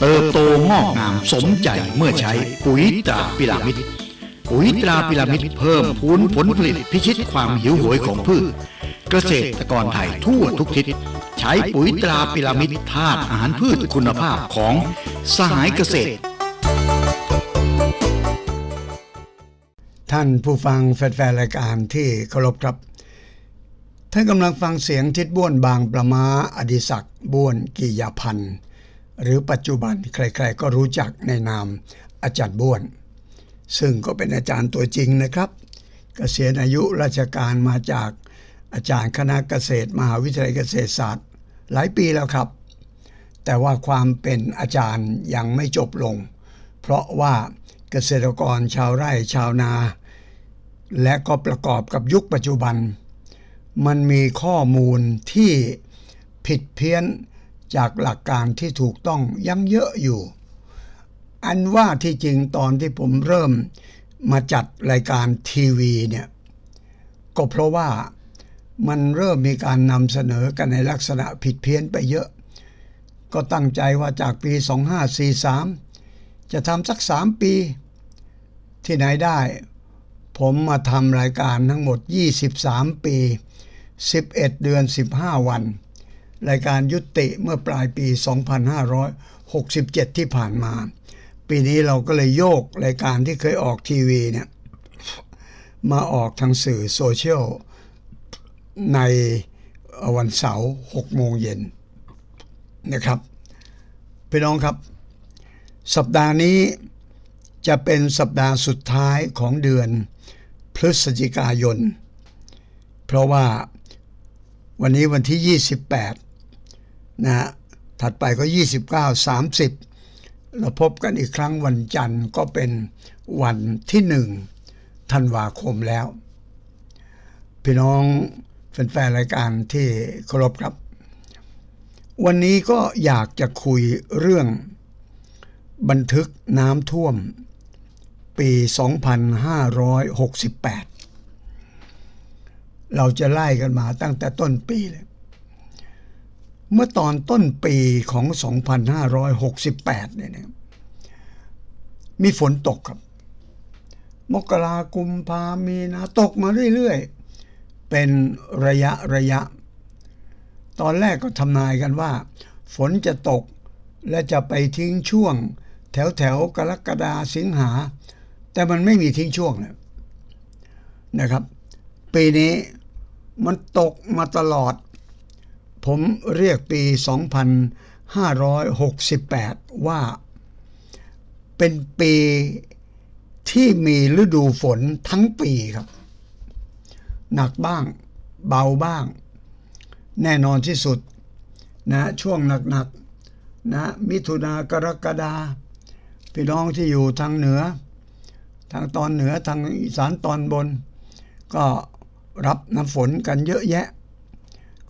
เติบโตงอกงามสมใจเมื่อใช้ปุ๋ยตราพิรามิดปุ๋ยตราพิรามิดเพิ่มพูนผลผลิตพิชิตความหิวโหยของพืช เกษตรกรไทยทั่วทุกทิศ ใช้ปุ๋ยตราพิรามิดธาตุอาหารพืชคุณภาพของสหายเกษตร ท่านผู้ฟังแฟนๆรายการที่เคารพครับท่านกำลังฟังเสียงทิดบ้วนบางประมาอดิศักบ้วนกิยาพันธ์ หรือปัจจุบันใครๆก็รู้จักในนามอาจารย์บ้วน ซึ่งก็เป็นอาจารย์ตัวจริงนะครับเกษียณอายุราชการมาจากอาจารย์คณะเกษตร มหาวิทยาลัยเกษตรศาสตร์ หลายปีแล้วครับ แต่ว่าความเป็นอาจารย์ยังไม่จบลง เพราะว่าเกษตรกรชาวไร่ชาวนา และก็ประกอบกับยุคปัจจุบัน มันมีข้อมูลที่ผิดเพี้ยน จากหลักการที่ถูกต้องยังเยอะอยู่ อันว่าที่จริงตอนที่ผมเริ่มมาจัดรายการทีวีเนี่ย ก็เพราะว่ามันเริ่มมีการนำเสนอกันในลักษณะผิดเพี้ยนไปเยอะ ก็ตั้งใจว่าจากปี 2543 จะทำสัก 3 ปี ที่ไหนได้ ผมมาทำรายการทั้งหมด 23 ปี 11 เดือน 15 วัน รายการยุติเมื่อปลายปี 2567 ที่ผ่านมา ปีนี้เราก็เลยโยกรายการที่เคยออกทีวีเนี่ยมาออกทางสื่อโซเชียลในวันเสาร์6โมงเย็นนะครับพี่น้องครับ สัปดาห์นี้จะเป็นสัปดาห์สุดท้ายของเดือนพฤศจิกายน เพราะว่าวันนี้วันที่ 28 นะฮะถัดไปก็ 29 30 เราพบกันอีกครั้งวันจันทร์ก็เป็นวันที่1ธันวาคมแล้ว พี่น้องแฟนๆรายการที่เคารพครับ วันนี้ก็อยากจะคุยเรื่องบันทึกน้ำท่วม ปี 2568 เราจะไล่กันมาตั้งแต่ต้นปีเลย เมื่อตอนต้นปีของ 2568 เนี่ยนะมีฝนตกครับ มกรากุมภามีนาตกมาเรื่อยๆ เป็นระยะระยะ ตอนแรกก็ทำนายกันว่า ฝนจะตกและจะไปทิ้งช่วง แถวแถวกรกฎาสิงหา แต่มันไม่มีทิ้งช่วงเลยนะครับ ปีนี้มันตกมาตลอด ผมเรียกปี 2568 ว่า เป็นปีที่มีฤดูฝนทั้งปีครับ หนักบ้าง เบาบ้าง แน่นอนที่สุดนะช่วงหนักๆนะมิถุนากรกฎาพี่น้องที่อยู่ทางเหนือ ทางตอนเหนือทางอีสานตอนบน ก็รับน้ำฝนกันเยอะแยะ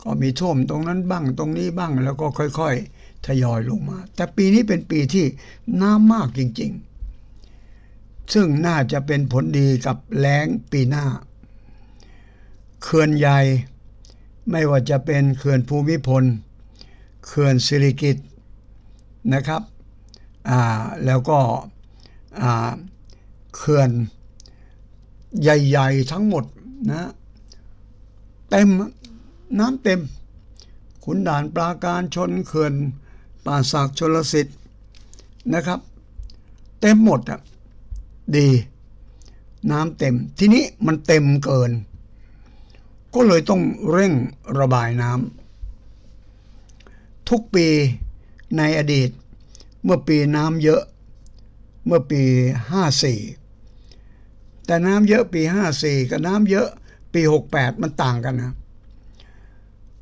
ก็มีท่วมตรงนั้นบ้างตรงนี้บ้างแล้วก็ค่อยๆ ทยอยลงมา แต่ปีนี้เป็นปีที่น้ำมากจริงๆ ซึ่งน่าจะเป็นผลดีกับแล้งปีหน้า เขื่อนใหญ่ ไม่ว่าจะเป็นเขื่อนภูมิพล เขื่อนสิริกิตนะครับแล้วก็เขื่อนใหญ่ ๆ ทั้งหมดนะเต็ม น้ำเต็ม ขุนด่านปราการชนเขื่อนป่าสักชลสิทธิ์นะครับ เต็มหมดอะดี น้ำเต็ม ทีนี้มันเต็มเกิน ก็เลยต้องเร่งระบายน้ำทุกปีในอดีต เมื่อปีน้ำเยอะ เมื่อปี 54 แต่น้ำเยอะปี 54 กับน้ำเยอะปี 68 มันต่างกันนะ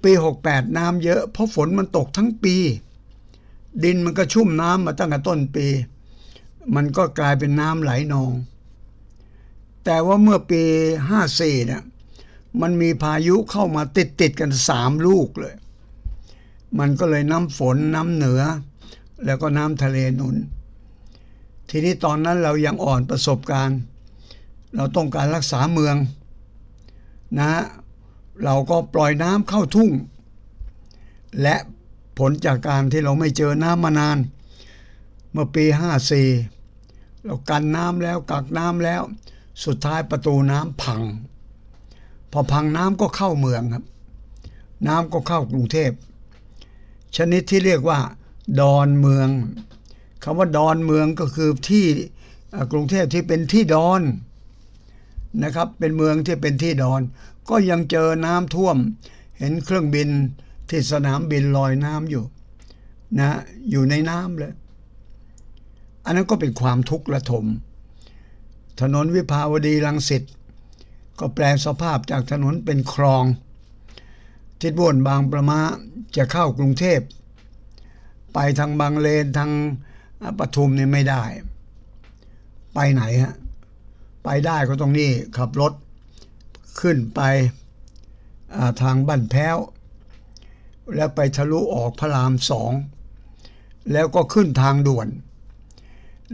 ปี 68 น้ำเยอะ เพราะฝนมันตกทั้งปี ดินมันก็ชุ่มน้ำมาตั้งแต่ต้นปี มันก็กลายเป็นน้ำไหลนอง แต่ว่าเมื่อปี 54เนี่ยมันมีพายุเข้ามาติดติดๆกันสามลูกเลย มันก็เลยน้ำฝนน้ำเหนือ แล้วก็น้ำทะเลหนุน ทีนี้ตอนนั้นเรายังอ่อนประสบการณ์ เราต้องการรักษาเมืองนะ เราก็ปล่อยน้ำเข้าทุ่ง และผลจากการที่เราไม่เจอน้ำมานาน เมื่อปี 54 เรากันน้ำแล้วกักน้ำแล้ว สุดท้ายประตูน้ำพัง พอพังน้ำก็เข้าเมืองครับ น้ำก็เข้ากรุงเทพ ชนิดที่เรียกว่า ดอนเมืองคำว่าดอนเมืองก็คือที่กรุงเทพที่เป็นที่ดอน นะครับ เป็นเมืองที่เป็นที่ดอน ก็ยังเจอน้ำท่วม เห็นเครื่องบินที่สนามบินลอยน้ำอยู่นะอยู่ในน้ำเลย อันนั้นก็เป็นความทุกข์ระทม ถนนวิภาวดีรังสิตก็แปลสภาพจากถนนเป็นคลอง ทิศบนบางประมาจะเข้ากรุงเทพ ไปทางบางเลนทางปทุมเนี่ยไม่ได้ ไปไหนฮะ ไปได้ก็ตรงนี้ขับรถขึ้นไปาทางบ้านแพ้ว แล้วไปทะลุออกพระรามสอง แล้วก็ขึ้นทางด่วน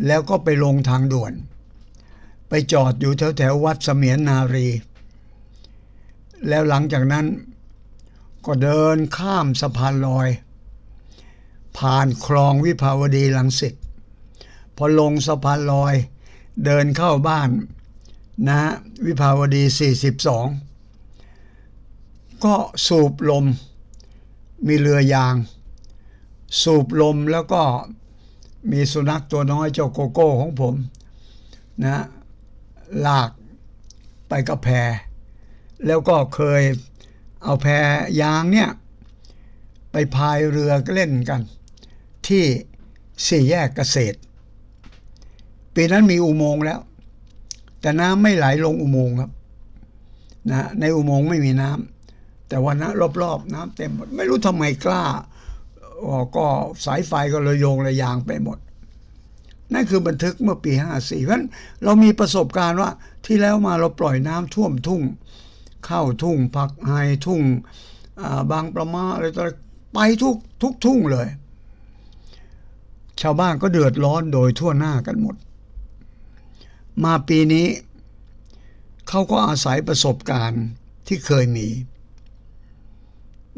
แล้วก็ไปลงทางด่วน ไปจอดอยู่แถวแถวๆวัดเสมียนนารี แล้วหลังจากนั้นก็เดินข้ามสะพานลอย ผ่านคลองวิภาวดีลังสิตพอลงสะพานลอย เดินเข้าบ้าน นะวิภาวดี 42 ก็สูบลมมีเรือยาง สูบลมแล้วก็มีสุนัขตัวน้อยเจ้าโกโก้ของผมนะลากไปกับแพแล้วก็เคยเอาแพยางเนี่ย ไปพายเรือเล่นกัน ที่สี่แยกเกษตร ปีนั้นมีอุโมงค์แล้ว แต่น้ำไม่ไหลลงอุโมงค์ครับนะในอุโมงค์ไม่มีน้ำแต่วันนั้นรอบๆ น้ำเต็มหมด ไม่รู้ทำไมกล้าก็สายไฟก็เลยโยงระยางไปหมด นั่นคือบันทึกเมื่อปี54เพราะฉะนั้นเรามีประสบการณ์ว่าที่แล้วมาเราปล่อยน้ำท่วมทุ่ง เข้าทุ่งผักไฮทุ่งาบางประมาอะไรต่อไรไปทุกทุกทุ่งเลย ชาวบ้านก็เดือดร้อนโดยทั่วหน้ากันหมด มาปีนี้ เขาก็อาศัยประสบการณ์ที่เคยมี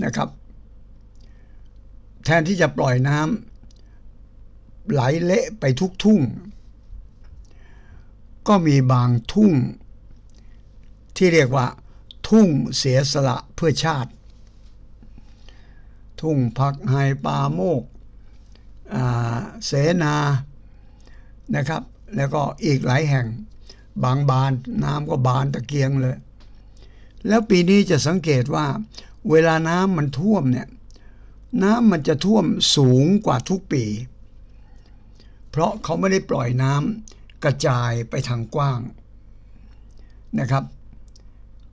นะครับ แทนที่จะปล่อยน้ำไหลเละไปทุกทุ่ง ก็มีบางทุ่ง ที่เรียกว่า ทุ่งเสียสละเพื่อชาติ ทุ่งพักไฮปาโมกเสนานะครับ แล้วก็อีกหลายแห่ง บางบานน้ำก็บานตะเกียงเลย แล้วปีนี้จะสังเกตว่า เวลาน้ำมันท่วมเนี่ยน้ำมันจะท่วมสูงกว่าทุกปี เพราะเขาไม่ได้ปล่อยน้ำกระจายไปทางกว้างนะครับ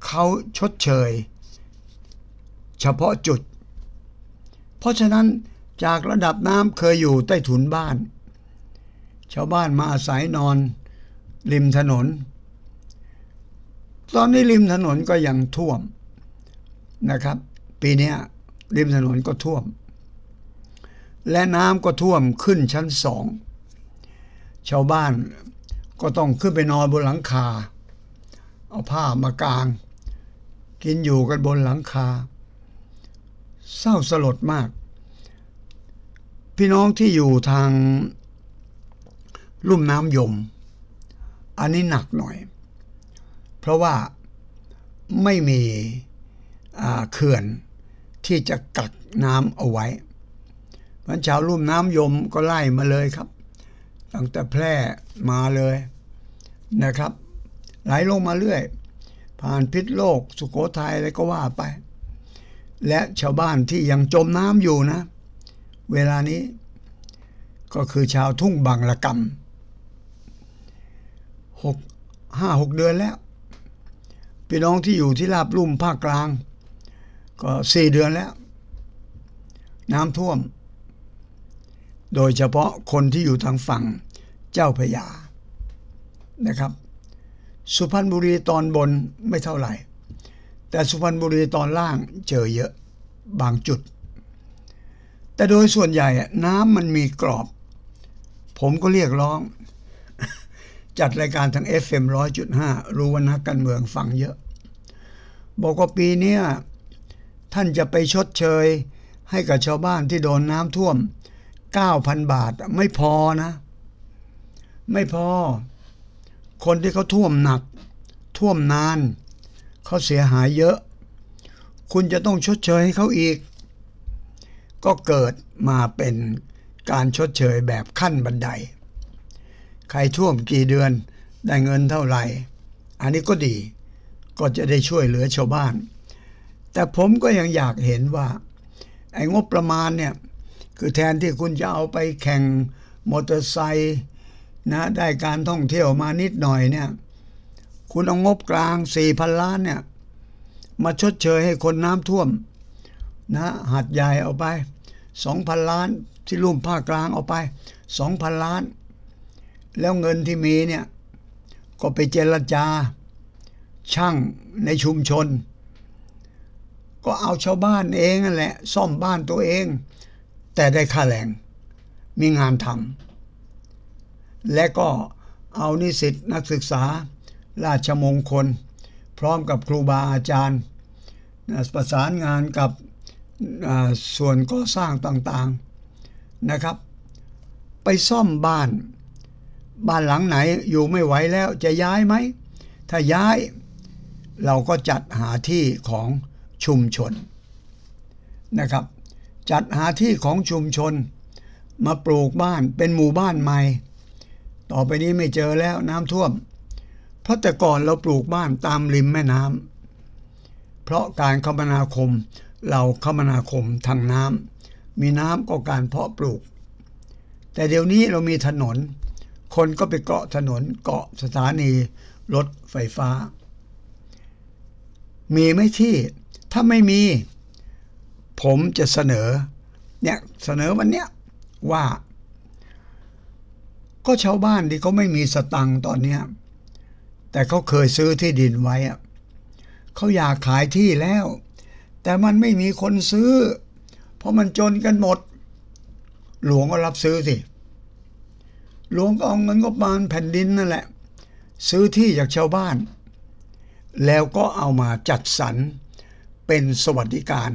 เขาชดเชย เฉพาะจุด เพราะฉะนั้นจากระดับน้ำเคยอยู่ใต้ถุนบ้าน ชาวบ้านมาอาศัยนอน ริมถนน ตอนนี้ริมถนนก็ยังท่วมนะครับ ปีนี้ริมถนนก็ท่วม และน้ำก็ท่วมขึ้นชั้นสอง ชาวบ้านก็ต้องขึ้นไปนอนบนหลังคา เอาผ้ามากาง กินอยู่กันบนหลังคา เศร้าสลดมาก พี่น้องที่อยู่ทาง ลุ่มน้ำยม อันนี้หนักหน่อย เพราะว่าไม่มีเขื่อนที่จะกักน้ำเอาไว้พันชาวลุ่มน้ำยมก็ไล่มาเลยครับ ตั้งแต่แพร่มาเลยนะครับ ไหลลงมาเรื่อย ผ่านพิษโลกสุโขทัยอะไรก็ว่าไป และชาวบ้านที่ยังจมน้ำอยู่นะ เวลานี้ก็คือชาวทุ่งบางละกำ หกห้าหกเดือนแล้วพี่น้องที่อยู่ที่ราบลุ่มภาคกลาง ก็สี่เดือนแล้ว น้ำท่วม โดยเฉพาะคนที่อยู่ทางฝั่งเจ้าพยานะครับ สุพรรณบุรีตอนบนไม่เท่าไหร่ แต่สุพรรณบุรีตอนล่างเจอเยอะบางจุด แต่โดยส่วนใหญ่อะน้ำมันมีกรอบ ผมก็เรียกร้อง จัดรายการทาง FM 100.5 รู้ว่านักการเมืองฟังเยอะ บอกว่าปีนี้ท่านจะไปชดเชย ให้กับชาวบ้านที่โดนน้ำท่วม 9,000 บาทไม่พอนะ ไม่พอ คนที่เขาท่วมหนัก ท่วมนาน เขาเสียหายเยอะ คุณจะต้องชดเชยให้เขาอีก ก็เกิดมาเป็นการชดเชยแบบขั้นบันได ใครท่วมกี่เดือนได้เงินเท่าไหร่ อันนี้ก็ดีก็จะได้ช่วยเหลือชาวบ้าน แต่ผมก็ยังอยากเห็นว่า ไอ้งบประมาณเนี่ย คือแทนที่คุณจะเอาไปแข่งมอเตอร์ไซค์นะได้การท่องเที่ยวมานิดหน่อยเนี่ย คุณเอางบกลางสี่พันล้านเนี่ย มาชดเชยให้คนน้ำท่วม นะหัดใหญ่เอาไปสองพันล้านที่รุ่มภาคกลางเอาไปสองพันล้าน แล้วเงินที่มีเนี่ย ก็ไปเจรจา ช่างในชุมชน ก็เอาชาวบ้านเองนั่นแหละ ซ่อมบ้านตัวเอง แต่ได้ค่าแรงมีงานทำและก็เอานิสิตนักศึกษา ราชมงคล พร้อมกับครูบาอาจารย์ ประสานงานกับส่วนก่อสร้างต่างๆนะครับ ไปซ่อมบ้าน บ้านหลังไหนอยู่ไม่ไหวแล้วจะย้ายไหม ถ้าย้ายเราก็จัดหาที่ของชุมชนนะครับ จัดหาที่ของชุมชน มาปลูกบ้านเป็นหมู่บ้านใหม่ ต่อไปนี้ไม่เจอแล้วน้ำท่วม เพราะแต่ก่อนเราปลูกบ้านตามริมแม่น้ำเพราะการคมนาคมเราคมนาคมทางน้ำมีน้ำก็การเพาะปลูก แต่เดี๋ยวนี้เรามีถนน คนก็ไปเกาะถนนเกาะสถานีรถไฟฟ้า มีไหมที่ถ้าไม่มี ผมจะเสนอเนี่ยเสนอวันเนี้ยว่า ก็ชาวบ้านที่เขาไม่มีสตังค์ตอนเนี้ยแต่เขาเคยซื้อที่ดินไว้อะเขาอยากขายที่แล้ว แต่มันไม่มีคนซื้อ เพราะมันจนกันหมด หลวงก็รับซื้อสิ หลวงก็เอาเงินงบประมาณแผ่นดินนั่นแหละ ซื้อที่จากชาวบ้าน แล้วก็เอามาจัดสรรเป็นสวัสดิการ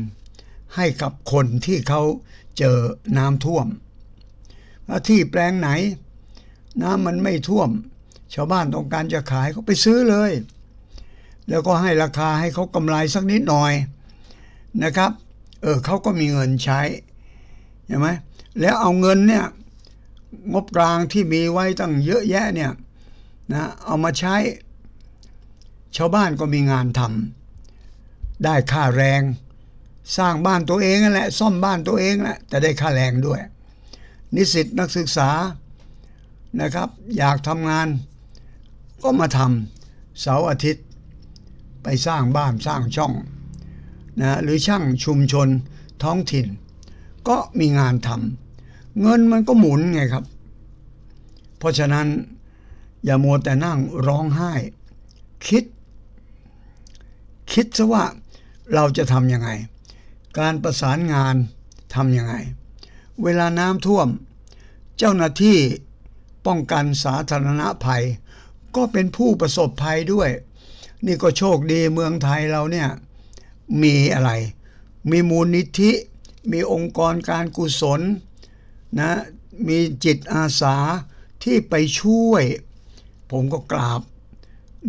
ให้กับคนที่เขาเจอน้ำท่วมที่แปลงไหน น้ำมันไม่ท่วม ชาวบ้านต้องการจะขายก็ไปซื้อเลย แล้วก็ให้ราคาให้เขากำไรสักนิดหน่อยนะครับ เออเขาก็มีเงินใช้ใช่ไหมแล้วเอาเงินเนี่ย งบกลางที่มีไว้ตั้งเยอะแยะเนี่ยนะเอามาใช้ชาวบ้านก็มีงานทำได้ค่าแรง สร้างบ้านตัวเองนั่นแหละซ่อมบ้านตัวเองแหละแต่ได้ค่าแรงด้วย นิสิตนักศึกษานะครับ อยากทำงานก็มาทำเสาร์อาทิตย์ ไปสร้างบ้านสร้างช่องนะหรือช่างชุมชนท้องถิ่น ก็มีงานทำ เงินมันก็หมุนไงครับ เพราะฉะนั้นอย่ามัวแต่นั่งร้องไห้ คิด คิดซะว่าเราจะทำยังไง การประสานงานทำยังไง เวลาน้ำท่วม เจ้าหน้าที่ป้องกันสาธารณภัย ก็เป็นผู้ประสบภัยด้วย นี่ก็โชคดีเมืองไทยเราเนี่ยมีอะไร มีมูลนิธิ มีองค์กรการกุศล นะมีจิตอาสาที่ไปช่วย ผมก็กราบ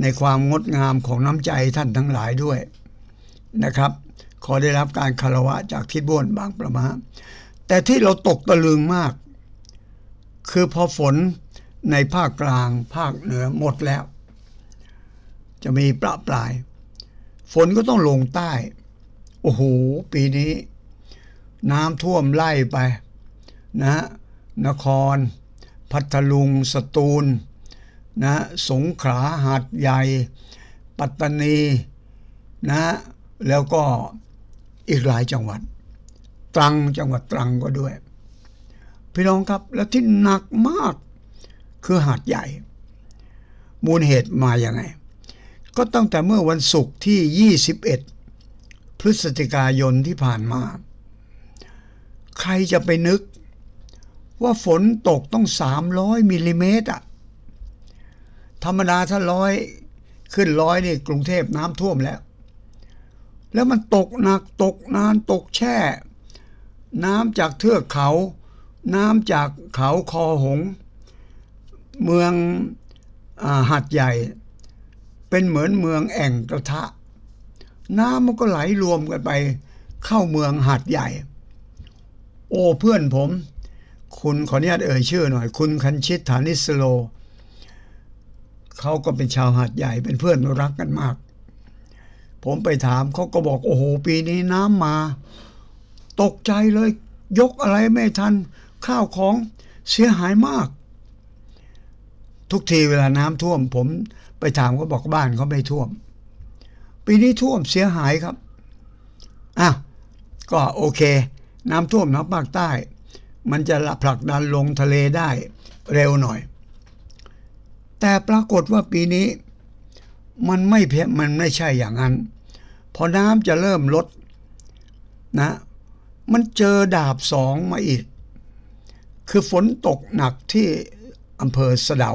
ในความงดงามของน้ำใจท่านทั้งหลายด้วยนะครับ ขอได้รับการคารวะจากทิศบ้วนบางประมาแต่ที่เราตกตะลึงมาก คือพอฝนในภาคกลางภาคเหนือหมดแล้ว จะมีประปราย ฝนก็ต้องลงใต้ โอ้โห ปีนี้ น้ำท่วมไล่ไป นะฮะนคร พัทลุง สตูลนะสงขลาหาดใหญ่ ปัตตานีนะแล้วก็อีกหลายจังหวัด ตรังจังหวัดตรังก็ด้วย พี่น้องครับแล้วที่หนักมากคือหาดใหญ่ มูลเหตุมาอย่างไง ก็ตั้งแต่เมื่อวันศุกร์ที่ 21 พฤศจิกายนที่ผ่านมา ใครจะไปนึก ว่าฝนตกต้อง 300มิลลิเมตรอะธรรมดาถ้าร้อยขึ้นร้อยนี่กรุงเทพน้ำท่วมแล้ว แล้วมันตกหนักตกนานตกแช่ น้ำจากเทือกเขา น้ำจากเขาคอหง เมืองอาหัดใหญ่ เป็นเหมือนเมืองแอ่งกระทะ น้ำมันก็ไหลรวมกันไป เข้าเมืองหัดใหญ่ โอ้เพื่อนผม คุณขออนุญาตเอ่ยชื่อหน่อย คุณคันชิตฐานิสโล เขาก็เป็นชาวหัดใหญ่เป็นเพื่อนรักกันมาก ผมไปถามเขาก็บอกโอ้โห ปีนี้น้ำมา ตกใจเลย ยกอะไรไม่ทัน ข้าวของเสียหายมาก ทุกทีเวลาน้ำท่วม ผมไปถามเขาบอกบ้านเขาไม่ท่วม ปีนี้ท่วมเสียหายครับอะก็โอเค น้ำท่วมทางภาคใต้ มันจะผลักดันลงทะเลได้เร็วหน่อย แต่ปรากฏว่าปีนี้มันไม่เพียมันไม่ใช่อย่างนั้น พอน้ำจะเริ่มลดนะ มันเจอดาบสองมาอีก คือฝนตกหนักที่อำเภอสะเดา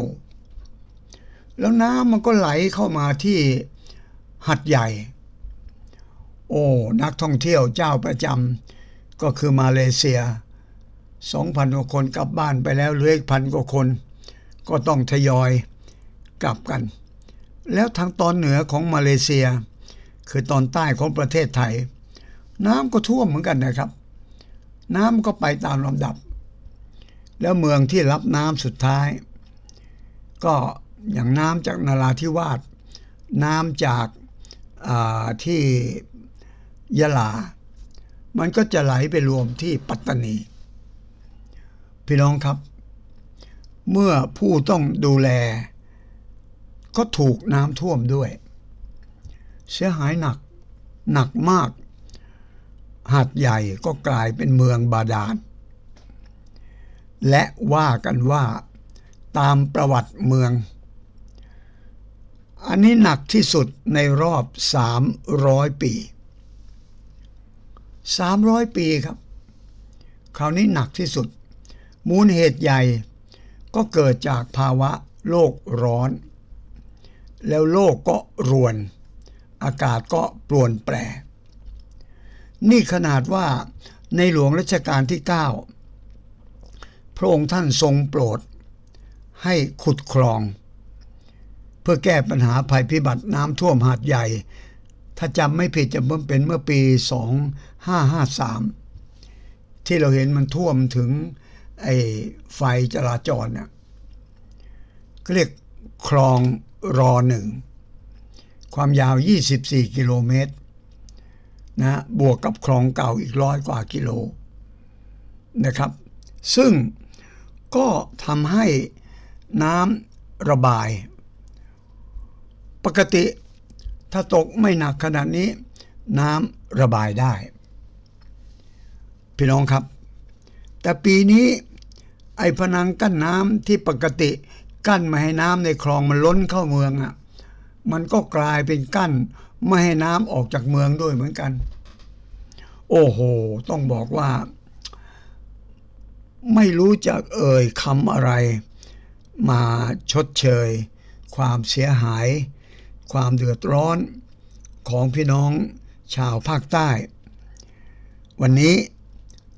แล้วน้ำมันก็ไหลเข้ามาที่หัดใหญ่ โอ้ นักท่องเที่ยวเจ้าประจำก็คือมาเลเซีย 2,000กว่าคนกลับบ้านไปแล้วเหลืออีกพันกว่าคน ก็ต้องทยอยกลับกัน แล้วทางตอนเหนือของมาเลเซีย คือตอนใต้ของประเทศไทย น้ำก็ท่วมเหมือนกันนะครับ น้ำก็ไปตามลำดับ แล้วเมืองที่รับน้ำสุดท้าย ก็อย่างน้ำจากนาราธิวาสน้ำจากาที่ยะลา มันก็จะไหลไปรวมที่ปัตตานี พี่น้องครับ เมื่อผู้ต้องดูแล ก็ถูกน้ำท่วมด้วย เสียหายหนักหนักมาก หาดใหญ่ก็กลายเป็นเมืองบาดาล และว่ากันว่าตามประวัติเมือง อันนี้หนักที่สุดในรอบ 300 ปี 300 ปีครับ คราวนี้หนักที่สุด มูลเหตุใหญ่ก็เกิดจากภาวะโลกร้อน แล้วโลกก็รวน อากาศก็ปรวนแปร นี่ขนาดว่าในหลวงรัชกาลที่ 9 พระองค์ท่านทรงโปรด ให้ขุดคลอง เพื่อแก้ปัญหาภัยพิบัติน้ำท่วมหาดใหญ่ ถ้าจำไม่ผิดจะเป็นเมื่อปี 2553 ที่เราเห็นมันท่วมถึง ไอ้ไฟจราจรเนี่ยเรียกคลองรอหนึ่ง ความยาว 24 กิโลเมตรนะบวกกับคลองเก่าอีกร้อยกว่ากิโลนะครับ ซึ่งก็ทำให้น้ำระบาย ปกติถ้าตกไม่หนักขนาดนี้ น้ำระบายได้ พี่น้องครับ แต่ปีนี้ไอ้พนังกั้นน้ำที่ปกติกั้นไม่ให้น้ำในคลองมันล้นเข้าเมืองอะ่ะ มันก็กลายเป็นกั้นไม่ให้น้ำออกจากเมืองด้วยเหมือนกัน โอ้โห ต้องบอกว่า ไม่รู้จะเอ่ยคำอะไร มาชดเชย ความเสียหาย ความเดือดร้อนของพี่น้องชาวภาคใต้ วันนี้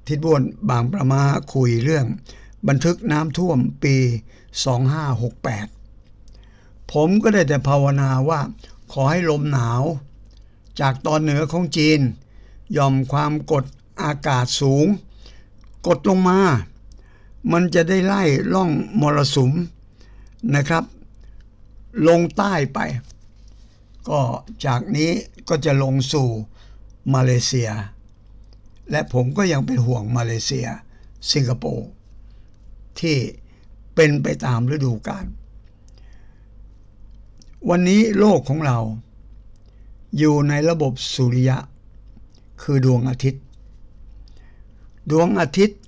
ทิดบวนบางประมาคุยเรื่อง บันทึกน้ำท่วมปี 2568 ผมก็ได้แต่ภาวนาว่า ขอให้ลมหนาว จากตอนเหนือของจีนยอมความกดอากาศสูง กดลงมา มันจะได้ไล่ล่องมรสุมนะครับ ลงใต้ไป ก็จากนี้ก็จะลงสู่มาเลเซีย และผมก็ยังเป็นห่วงมาเลเซีย สิงคโปร์ที่เป็นไปตามฤดูกาลวันนี้โลกของเรา อยู่ในระบบสุริยะ คือดวงอาทิตย์ ดวงอาทิตย์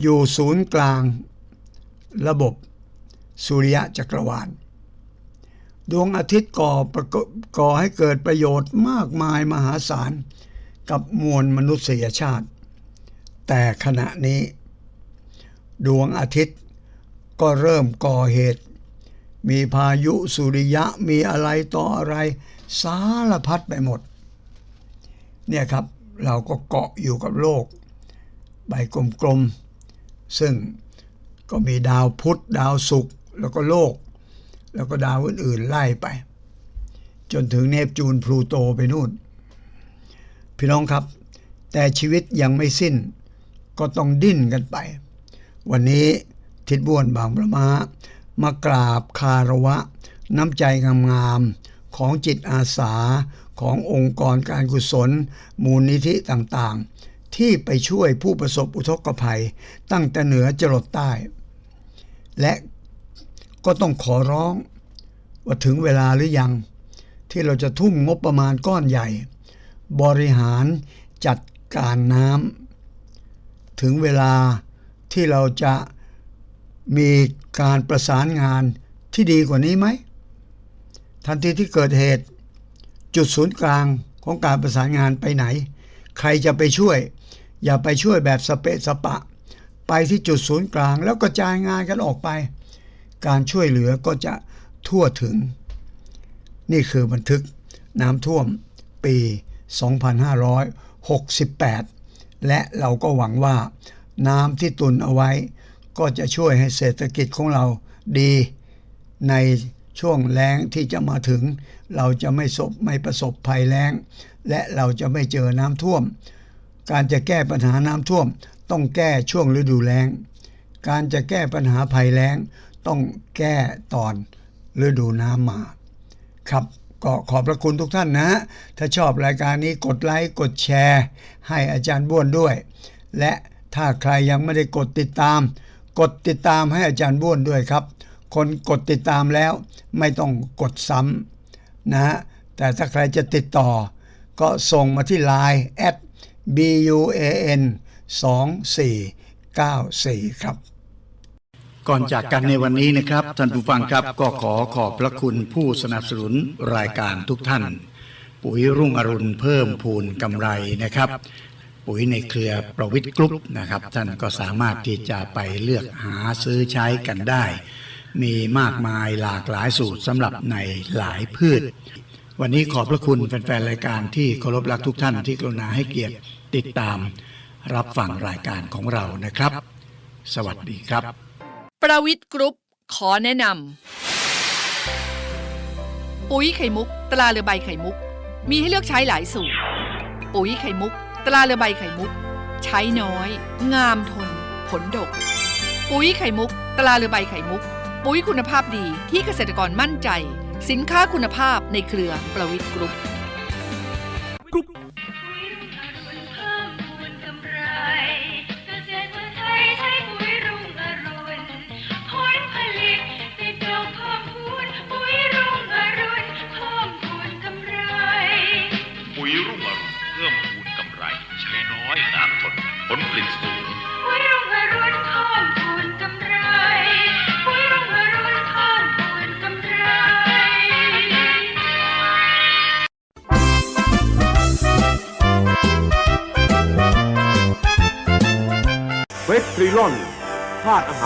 อยู่ศูนย์กลาง ระบบสุริยะจักรวาล ดวงอาทิตย์ก่อประกก่อให้เกิดประโยชน์มากมายมหาศาล กับมวลมนุษยชาติ แต่ขณะนี้ ดวงอาทิตย์ก็เริ่มก่อเหตุ มีพายุสุริยะมีอะไรต่ออะไร สารพัดไปหมด เนี่ยครับเราก็เกาะอยู่กับโลก ใบกลมๆ ซึ่งก็มีดาวพุธดาวศุกร์แล้วก็โลก แล้วก็ดาวอื่นๆไล่ไป จนถึงเนปจูนพลูโตไปนู่น พี่น้องครับ แต่ชีวิตยังไม่สิ้น ก็ต้องดิ้นกันไป วันนี้ทิดบ้วนบางประมามากราบคารวะ น้ำใจงามๆของจิตอาสาขององค์กรการกุศล มูลนิธิต่างๆ ที่ไปช่วยผู้ประสบอุทกภัย ตั้งแต่เหนือจรดใต้ และก็ต้องขอร้องว่าถึงเวลาหรือยัง ที่เราจะทุ่มงบประมาณก้อนใหญ่ บริหารจัดการน้ำถึงเวลาที่เราจะมีการประสานงานที่ดีกว่านี้ไหม ทันทีที่เกิดเหตุ จุดศูนย์กลางของการประสานงานไปไหน ใครจะไปช่วย อย่าไปช่วยแบบสเปะสปะ ไปที่จุดศูนย์กลางแล้วกระจายงานกันออกไป การช่วยเหลือก็จะทั่วถึง นี่คือบันทึกน้ำท่วมปี 2568 และเราก็หวังว่าน้ำที่ตุนเอาไว้ ก็จะช่วยให้เศรษฐกิจของเราดี ในช่วงแล้งที่จะมาถึง เราจะไม่สบไม่ประสบภัยแล้ง และเราจะไม่เจอน้ำท่วม การจะแก้ปัญหาน้ำท่วม ต้องแก้ช่วงฤดูแล้ง การจะแก้ปัญหาภัยแล้ง ต้องแก้ตอนฤดูน้ำมาครับ ก็ขอบพระคุณทุกท่านนะ ถ้าชอบรายการนี้กดไลค์กดแชร์ ให้อาจารย์บ้วนด้วย และถ้าใครยังไม่ได้กดติดตาม กดติดตามให้อาจารย์บ้วนด้วยครับ คนกดติดตามแล้วไม่ต้องกดซ้ำนะฮะแต่ถ้าใครจะติดต่อ ก็ส่งมาที่ Line at buan 2494 ครับ ก่อนจากกันในวันนี้นะครับท่านผู้ฟังครับก็ขอขอบพระคุณผู้สนับสนุนรายการทุกท่าน ปุ๋ยรุ่งอรุณเพิ่มพูนกำไรนะครับ ปุ๋ยในเครือประวิทย์กรุ๊ปนะครับ ท่านก็สามารถที่จะไปเลือกหาซื้อใช้กันได้ มีมากมายหลากหลายสูตรสำหรับในหลายพืช วันนี้ขอบพระคุณแฟนๆรายการที่เคารพรักทุกท่านที่กรุณาให้เกียรติติดตาม รับฟังรายการของเรานะครับ สวัสดีครับ ประวิทย์กรุ๊ปขอแนะนำปุ๋ยไข่มุก ตราเรือใบไข่มุก มีให้เลือกใช้หลายสูตร ปุ๋ยไข่มุก ตราเรือใบไข่มุก ใช้น้อย งามทน ผลดก ปุ๋ยไข่มุก ตราเรือใบไข่มุก ปุ๋ยคุณภาพดีที่เกษตรกรมั่นใจ สินค้าคุณภาพในเครือประวิทย์กรุ๊ป